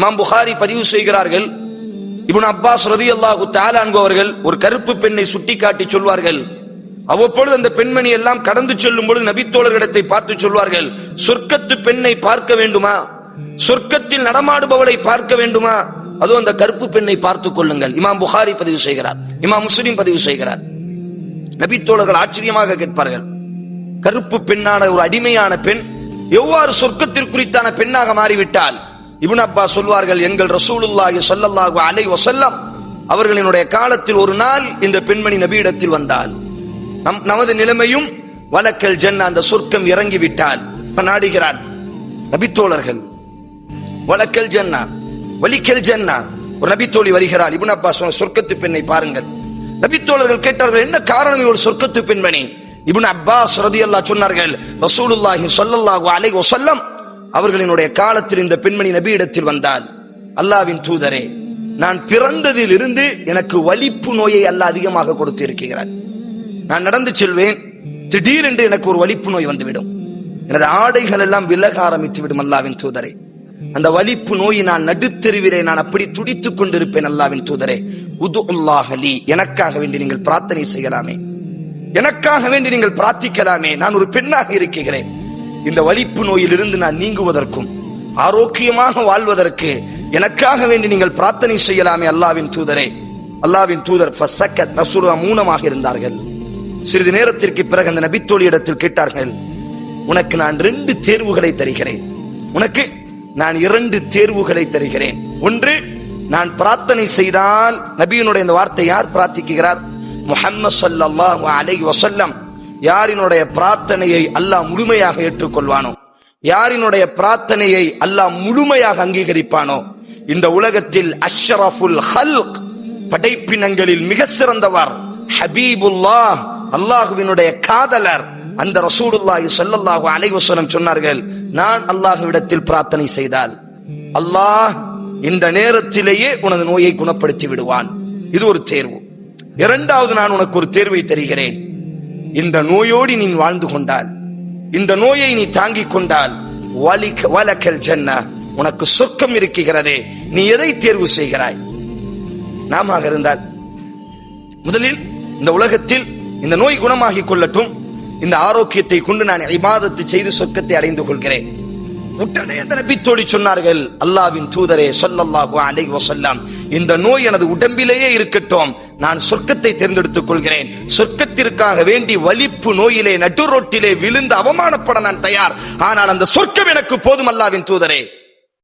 இமாம் புகாரி பதிவு செய்கிறார்கள். இவன் அப்பாஸ் ரதியல்லாஹு தஆலா அவர்கள் ஒரு கருப்பு பெண்ணை சுட்டிக்காட்டி சொல்வார்கள். அவ்வப்பொழுது அந்த பெண்மணி எல்லாம் கடந்து செல்லும் பொழுது நபித்தோழர்களிடத்தை பார்த்து சொல்வார்கள். சொர்க்கத்து பெண்ணை பார்க்க வேண்டுமா? சொர்க்கத்தில் நடமாடுபவளை பார்க்க வேண்டுமா? அதுவும் அந்த கருப்பு பெண்ணை பார்த்துக் கொள்ளுங்கள். இமாம் புகாரி பதிவு செய்கிறார். இமாம் முஸ்லிம் பதிவு செய்கிறார். நபித்தோழர்கள் ஆச்சரியமாக கேட்பார்கள். கருப்பு பெண்ணான ஒரு அடிமையான பெண் எவ்வாறு சொர்க்கத்திற்குறித்தான பெண்ணாக மாறிவிட்டால் இபுன் அப்பா சொல்வார்கள் எங்கள் ரசூலுல்லாஹி சொல்லல்லாஹு அலை வசல்லம் அவர்களினுடைய காலத்தில் ஒரு நாள் இந்த பெண்மணி நபியிடத்தில் வந்தால் நம் நமது நிலைமையும் வலக்கல் ஜன்னா அந்த சொர்க்கம் இறங்கி விட்டால் நபித்தோழர்கள் வழக்கல் ஜன்னா வலிக்கல் ஜன்னா ஒரு நபித்தோழி வருகிறார் இபுன் அப்பா சொன்ன சொர்க்கத்து பெண்ணை பாருங்கள். நபித்தோழர்கள் கேட்டார்கள் என்ன காரணம் ஒரு சொர்க்கத்து பெண்மணி? இபுன் அப்பாஸ் ரதியல்லாஹ் சொன்னார்கள் ரசூலுல்லாஹி சொல்லல்லாஹு அலை ஒசல்லம் அவர்களினுடைய காலத்தில் இந்த பெண்மணி நபியிடத்தில் வந்தால் அல்லாவின் தூதரே நான் பிறந்ததில் இருந்து எனக்கு வலிப்பு நோயை அல்ல அதிகமாக கொடுத்து இருக்கிறார் நான் நடந்து செல்வேன் திடீரென்று எனக்கு ஒரு வலிப்பு நோய் வந்துவிடும். எனது ஆடைகள் எல்லாம் விலக ஆரம்பித்து விடும் அல்லாவின் தூதரே. அந்த வலிப்பு நோயை நான் நடுத்தெருவிலே நான் அப்படி துடித்துக் கொண்டிருப்பேன் அல்லாவின் தூதரே. உது உல்லாஹலி எனக்காக வேண்டி நீங்கள் பிரார்த்தனை செய்யலாமே. எனக்காக வேண்டி நீங்கள் பிரார்த்திக்கலாமே நான் ஒரு பெண்ணாக இருக்கிறேன். இந்த வலிப்பு நோயிலிருந்து நான் நீங்குவதற்கும் ஆரோக்கியமாக வாழ்வதற்கு எனக்காக வேண்டி நீங்கள் பிரார்த்தனை செய்யலாமே அல்லாவின் தூதரே. அல்லாவின் தூதர் ஃபசக்கத் ரசூலுல்லாஹ் மூனமாக இருந்தார்கள். சிறிது நேரத்திற்கு பிறகு அந்த நபித்தோழி இடத்தில் கேட்டார்கள் உனக்கு நான் ரெண்டு தேர்வுகளை தருகிறேன். உனக்கு நான் இரண்டு தேர்வுகளை தருகிறேன். ஒன்று நான் பிரார்த்தனை செய்தால் நபியினுடைய இந்த வார்த்தை யார் பிரார்த்திக்கிறார்? முஹம்மது சல்லாஹு அலை வசல்லம் யாரினுடைய பிரார்த்தனையை அல்லாஹ் முழுமையாக ஏற்றுக்கொள்வானோ? யாரினுடைய பிரார்த்தனையை அல்லாஹ் முழுமையாக அங்கீகரிப்பானோ? இந்த உலகத்தில் அஷ்ரஃபுல் ஹல்க் படைப்பினங்களில் மிக சிறந்தவர் ஹபீபுல்லாஹ் அல்லாஹுவினுடைய காதலர். அந்த ரசூலுல்லாஹி ஸல்லல்லாஹு அலைஹி வஸல்லம் சொன்னார்கள் நான் அல்லாஹ்விடத்தில் பிரார்த்தனை செய்தால் அல்லாஹ் இந்த நேரத்திலேயே உனது நோயை குணப்படுத்தி விடுவான். இது ஒரு தேர்வு. இரண்டாவது நான் உனக்கு ஒரு தேர்வை தருகிறேன். இந்த நோயோடு நீ வாழ்ந்து கொண்டால் இந்த நோயை நீ தாங்கிக் கொண்டால் வலக்கல் சென்ன உனக்கு சொர்க்கம் இருக்கிறதே நீ எதை தேர்வு செய்கிறாய்? நாம இருந்தால் முதலில் இந்த உலகத்தில் இந்த நோய் குணமாகிக் கொள்ளட்டும். இந்த ஆரோக்கியத்தை கொண்டு நான் இபாதத்து செய்து சொர்க்கத்தை அடைந்து கொள்கிறேன். உடனே அந்த நபித்தோழி சொன்னார்கள் அல்லாவின் தூதரே சொல்லல்லாஹு அலைஹி வஸல்லம் இந்த நோய் எனது உடம்பிலேயே இருக்கட்டும். நான் சொர்க்கத்தை தேர்ந்தெடுத்துக் கொள்கிறேன். சொர்க்கத்திற்காக வேண்டி வலிப்பு நோயிலே நட்டு ரோட்டிலே விழுந்து அவமானப்பட நான் தயார். ஆனால் அந்த சொர்க்கம் எனக்கு போதும் அல்லாவின் தூதரே.